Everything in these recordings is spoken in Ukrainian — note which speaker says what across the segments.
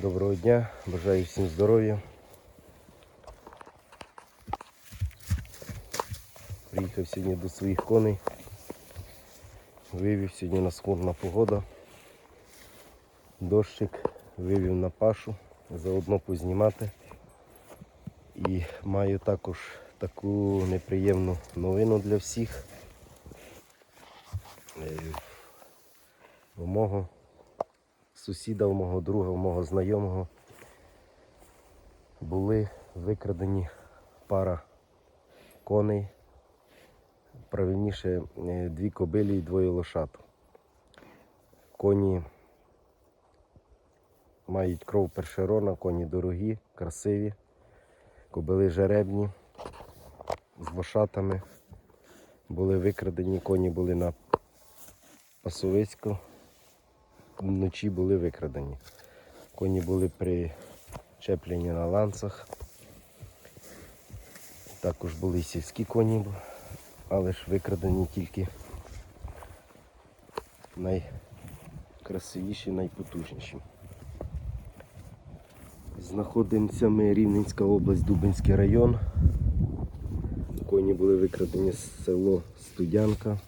Speaker 1: Доброго дня, бажаю всім здоров'я. Приїхав сьогодні до своїх коней. Вивів сьогодні у нас хмурна погода. Дощик вивів на пашу, заодно познімати. І маю також таку неприємну новину для всіх. Е, У мого сусіда, у мого друга, у мого знайомого були викрадені пара коней, правильніше е, дві кобилі і двоє лошад. Коні мають кров першерона, коні дорогі, красиві, кобили жеребні з лошатами. Були викрадені, коні були на пасовиську вночі були викрадені. Коні були причеплені на ланцах. Також були сільські коні, але ж викрадені тільки найкрасивіші, найпотужніші. Знаходимося ми Рівненська область, Дубинський район. Коні були викрадені з село Студянка.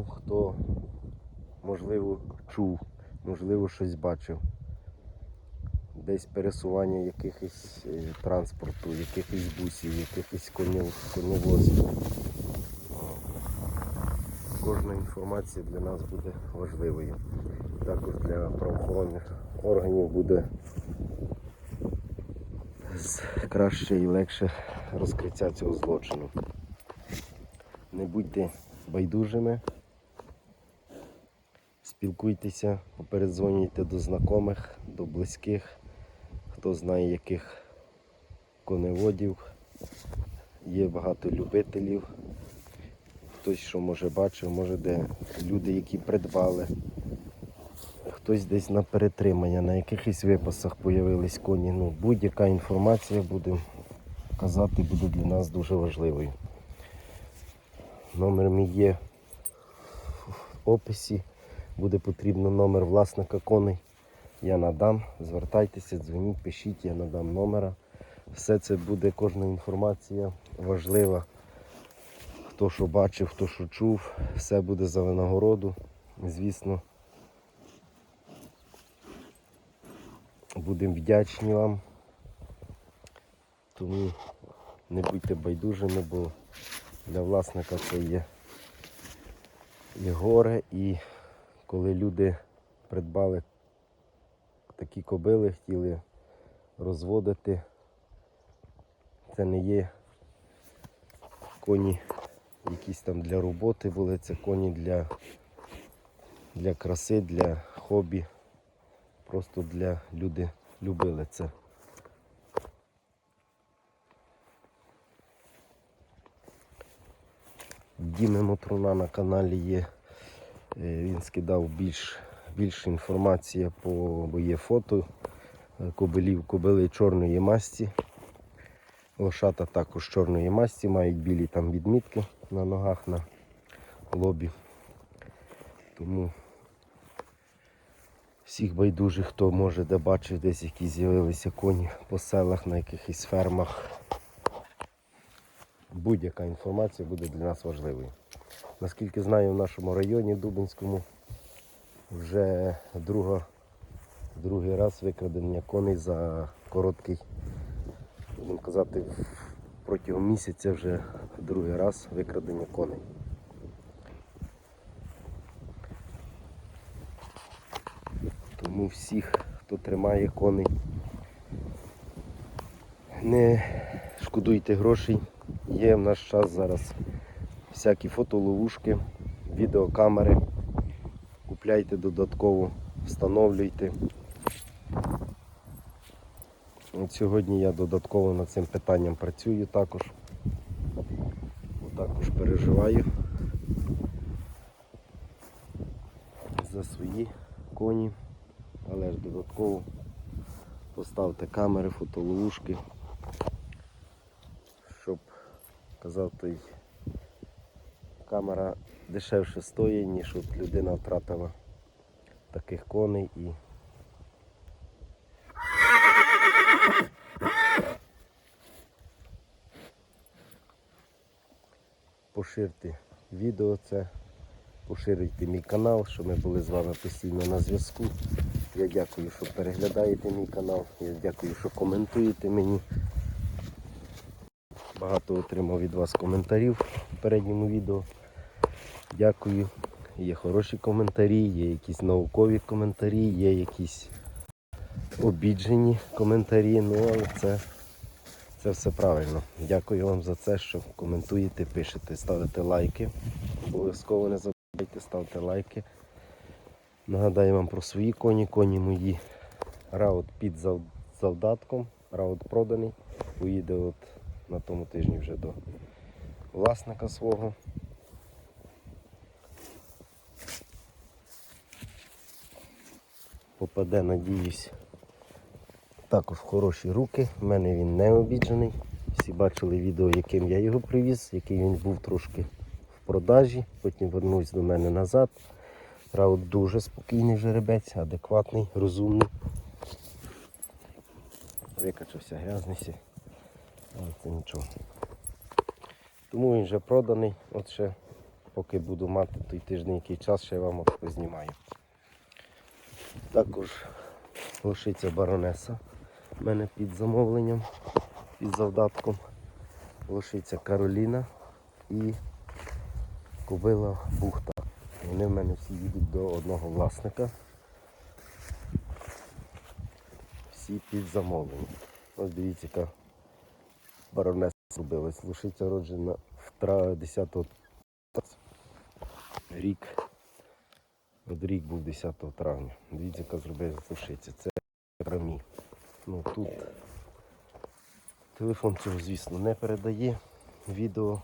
Speaker 1: Тому хто можливо чув, можливо щось бачив. Десь пересування якихось е, транспорту, якихось бусів, якихось коневозів. Кожна інформація для нас буде важливою. Також для правоохоронних органів буде краще і легше розкриття цього злочину. Не будьте байдужими. Спілкуйтеся, попередзвонюйте до знайомих, до близьких, хто знає яких коневодів. Є багато любителів. Хтось що може бачив, може де люди, які придбали. Хтось десь на перетримання, на якихось випасах появились коні. Ну, будь-яка інформація буде казати, буде для нас дуже важливою. Номер мій є в описі. Буде потрібно номер власника коней. Я надам. Звертайтеся, дзвоніть, пишіть, я надам номера. Все це буде, кожна інформація важлива. Хто що бачив, хто що чув, все буде за винагороду. Звісно. Будемо вдячні вам. Тому не будьте байдужими, бо для власника це є і горе, і коли люди придбали такі кобили, хотіли розводити, це не є коні якісь там для роботи були, це коні для, для краси, для хобі. Просто для люди любили це. Діми Мотруна на каналі є. Е, Він скидав більш, більше інформації по бо є фото е, кобилів, кобили чорної масті. Лошата також чорної масті, мають білі там відмітки на ногах, на лобі. Тому всіх байдужих, хто може де бачив десь які з'явилися коні по селах, на якихось фермах. Будь-яка інформація буде для нас важливою. Наскільки знаю, в нашому районі Дубинському вже друга, другий раз викрадення коней за короткий, будемо казати, протягом місяця вже другий раз викрадення коней. Тому всіх, хто тримає коней, не шкодуйте грошей. Є в наш час зараз всякі фотоловушки, відеокамери. Купляйте додатково, встановлюйте. От сьогодні я додатково над цим питанням працюю також. Також переживаю за свої коні, але ж додатково поставте камери, фотоловушки, щоб казав той камера дешевше стоїть, ніж от людина втратила таких коней і поширте відео це, поширюйте мій канал, щоб ми були з вами постійно на зв'язку. Я дякую, що переглядаєте мій канал. Я дякую, що коментуєте мені. Багато отримав від вас коментарів в попередньому відео. Дякую. Є хороші коментарі, є якісь наукові коментарі, є якісь обіджені коментарі. Ну, але це, це все правильно. Дякую вам за це, що коментуєте, пишете, ставите лайки. Обов'язково не забувайте ставити лайки. Нагадаю вам про свої коні. Коні мої раут під завдатком. Раут проданий. Поїде от на тому тижні вже до власника свого. Попаде, надіюсь, також в хороші руки. В мене він не обіджений. Всі бачили відео, яким я його привіз, який він був трошки в продажі. Потім вернувся до мене назад. Раут дуже спокійний жеребець, адекватний, розумний. Викачався грязний, але це нічого. Тому він вже проданий. От ще поки буду мати той тиждень який час, ще я вам познімаю. Також лишиться баронеса в мене під замовленням, під завдатком. Лишиться Кароліна і кобила Бухта. Вони в мене всі їдуть до одного власника. Всі під замовлення. Ось дивіться, яка баронеса зробилась. Лишиця роджена в 10 рік. Рік був 10 травня. Дивіться, яка зробилась лишиця. Це рамі. Ну тут телефон цього, звісно, не передає відео.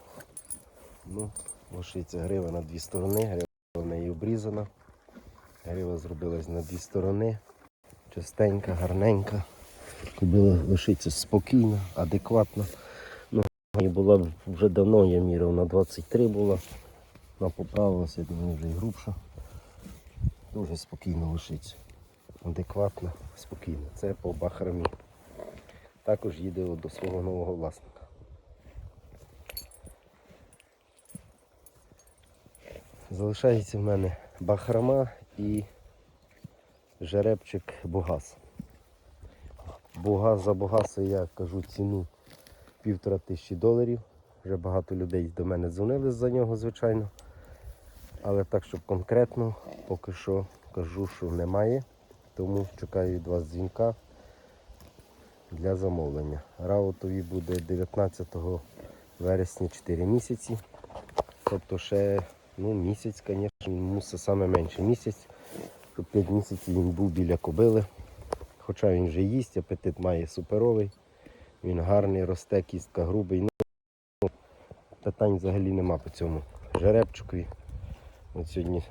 Speaker 1: Ну, лишиться грива на дві сторони, грива в неї обрізана. Грива зробилась на дві сторони. Чистенька, гарненька. Кобила лишиться спокійна, адекватна. Ну, була вже давно, я міряв на 23 була. Вона поправилася, я думаю, вже і грубша. Дуже спокійно лишиться. Адекватна, спокійна. Це по бахрамі. Також їде до свого нового власника. Залишається в мене бахрама і жеребчик Бугас. Бугас за Бугаса я кажу ціну півтора тисячі доларів. Вже багато людей до мене дзвонили за нього, звичайно. Але так, щоб конкретно, поки що кажу, що немає. Тому чекаю від вас дзвінка для замовлення. Раутові буде 19 вересня 4 місяці. Тобто ще ну, місяць, звісно, мусить саме менше місяць, щоб 5 місяців він був біля кобили. Хоча він вже їсть, апетит має суперовий, він гарний, росте, кістка грубий. Ну, питань взагалі нема по цьому жеребчикові. От сьогодні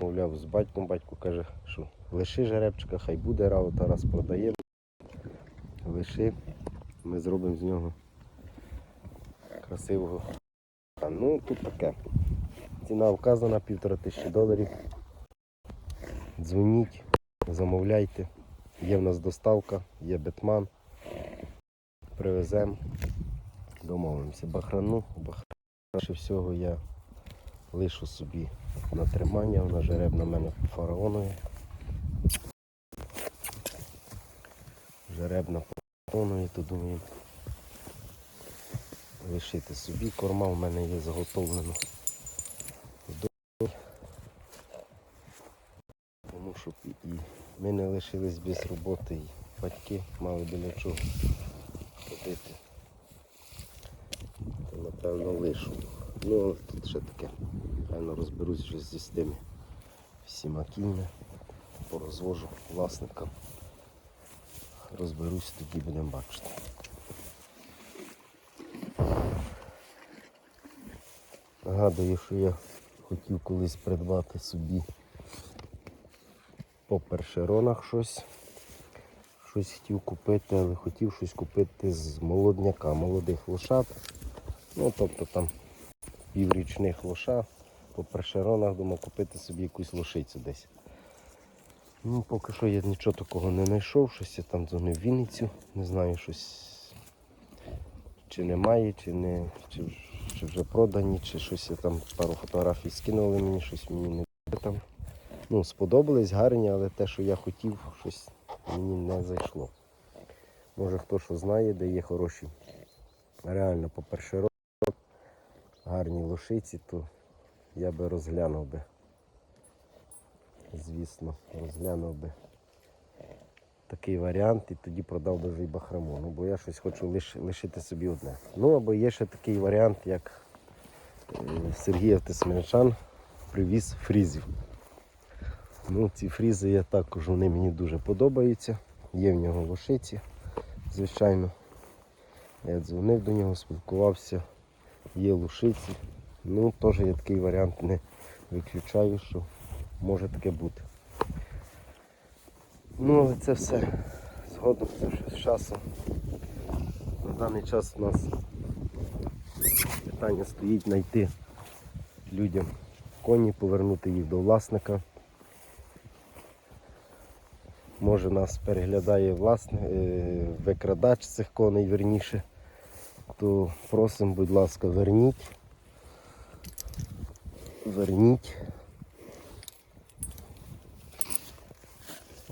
Speaker 1: мовляв з батьком, батько каже, що лиши жеребчика, хай буде раута, раз продаємо. Лиши, ми зробимо з нього красивого. А, ну тут таке. Ціна вказана півтора тисячі доларів. Дзвоніть, замовляйте. Є в нас доставка, є бетман. Привеземо, домовимося. Бахрану, бахрану всього я лишу собі на тримання, вона жеребна в мене фараонові. Жеребна фараонові, то думаю лишити собі. Корма в мене є заготовлена. вдома. Тому щоб і ми не лишились без роботи, і батьки мали біля чого ходити. То напевно лишу. Ну, тут ще таке. Певно розберусь вже зі з тими всіма кіньми, порозвожу власникам. Розберусь, тоді будемо бачити. Нагадую, що я хотів колись придбати собі по першеронах щось. Щось хотів купити, але хотів щось купити з молодняка, молодих лошад. Ну, тобто там піврічних лоша, по першеронах думав купити собі якусь лошицю десь. Ну, поки що я нічого такого не знайшов, щось я там дзвонив в Вінницю, не знаю, щось чи немає, чи не чи, чи вже продані, чи щось я там пару фотографій скинули мені, щось мені не там. Ну, сподобались, гарні, але те, що я хотів, щось мені не зайшло. Може хто що знає, де є хороші. Реально, по перший рок, гарні лошиці, то я би розглянув би. Звісно, розглянув би такий варіант і тоді продав би вже й бахрому. Ну, бо я щось хочу лиш, лишити собі одне. Ну або є ще такий варіант, як е, Сергій Автосмельчан привіз фрізів. Ну, ці фрізи я також, вони мені дуже подобаються. Є в нього лошиці, звичайно. Я дзвонив до нього, спілкувався, є лошиці. Ну, теж я такий варіант не виключаю, що може таке бути. Ну, але це все згодом, з часом. На даний час у нас питання стоїть знайти людям коні, повернути їх до власника. Може нас переглядає власне, е, викрадач цих коней верніше, то просимо, будь ласка, верніть. Верніть.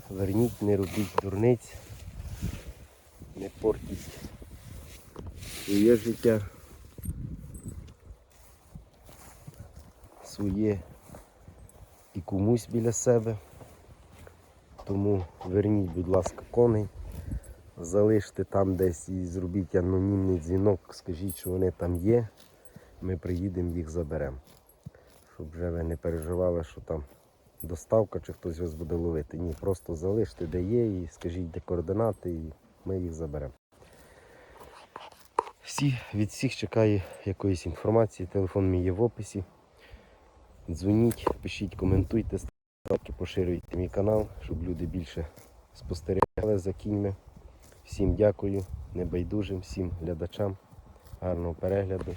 Speaker 1: Верніть, не робіть дурниць, не портіть своє життя, своє і комусь біля себе. Тому верніть, будь ласка, коней, залиште там десь і зробіть анонімний дзвінок, скажіть, що вони там є. Ми приїдемо, їх заберемо. Щоб вже ви не переживали, що там доставка чи хтось вас буде ловити. Ні, просто залиште, де є, і скажіть, де координати, і ми їх заберемо. Всі, від всіх чекаю якоїсь інформації. Телефон мій є в описі. Дзвоніть, пишіть, коментуйте, ставки, поширюйте мій канал, щоб люди більше спостерігали за кіньми. Всім дякую, небайдужим, всім глядачам. Гарного перегляду